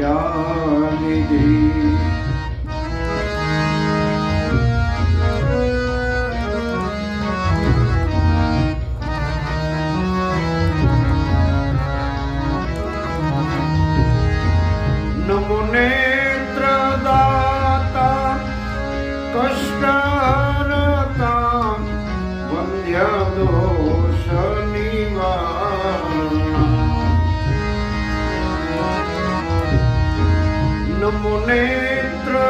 દયાનિધિ નમો નેત્રદાતા કષ્ટહરતા मुनेत्रदाता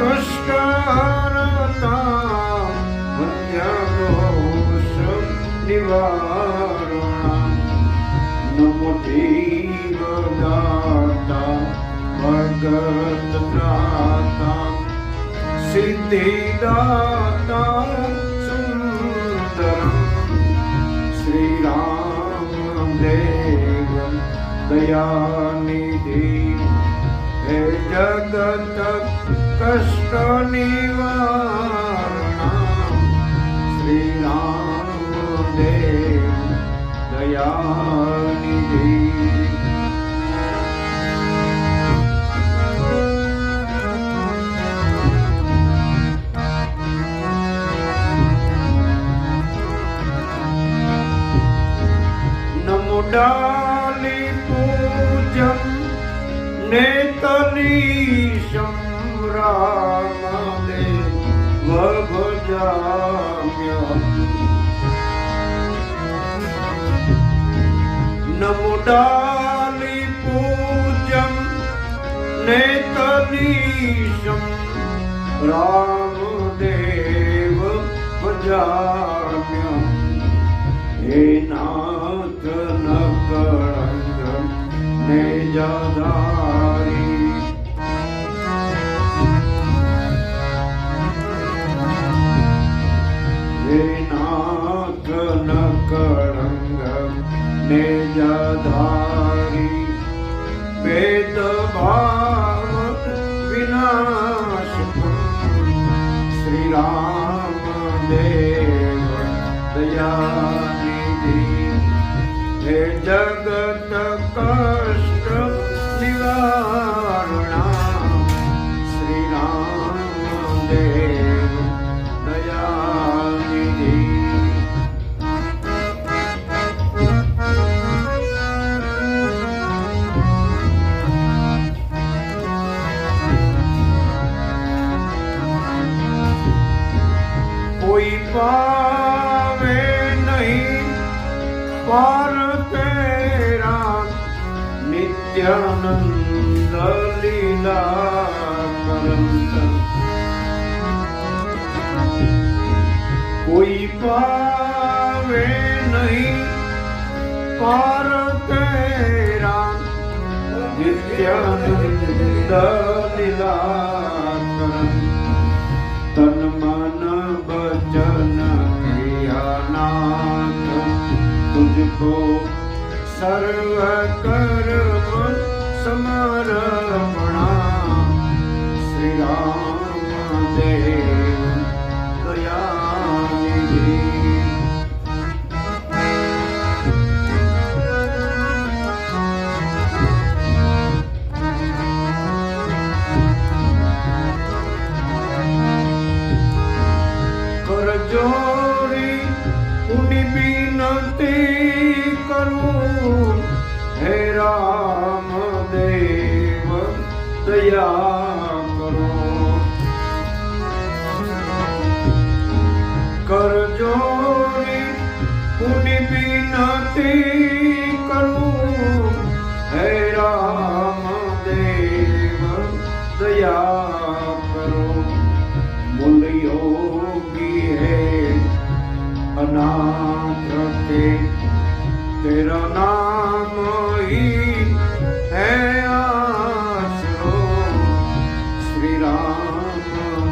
कष्टहरता पुण्यघोष निवारणा। नमो देवदाता भगतदाता सिद्धिदाता જગત કષ્ટ નિવારણા શ્રી રામ દેવ દયાનિધિ નમો ડાલી પૂજમ નેતલીશમ રામદેવ ભજામ્ય નમો ડાલી પૂજમ નેતલીશમ રામદેવ ભજામ્ય હે નાથ નકળંગ धारी वेना गणकण मे जधारी वेदभा विनाश। श्रीरामदे નિત્યાનંદ લીલા કોઈ પાવે નહીં પાર તેરા નિત્યાનંદ લીલા કરંત સર્વ કર્મ સમર્પણા શ્રી રામ દેવ દયાનિધિ પુની વિનંતી 呀。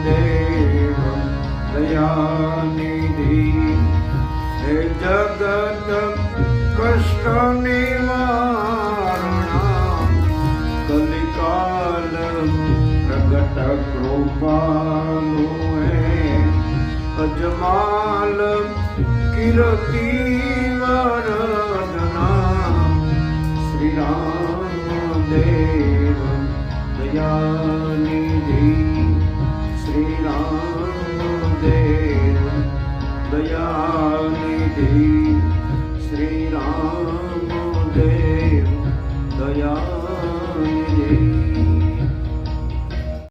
देव दयानिधि जगत कष्टनिवारणा कलिकाल प्रकट कृपालु हे अजमाल किरति वरदना श्रीराम देव दया દયાનિધિ શ્રી રામ દેવ દયા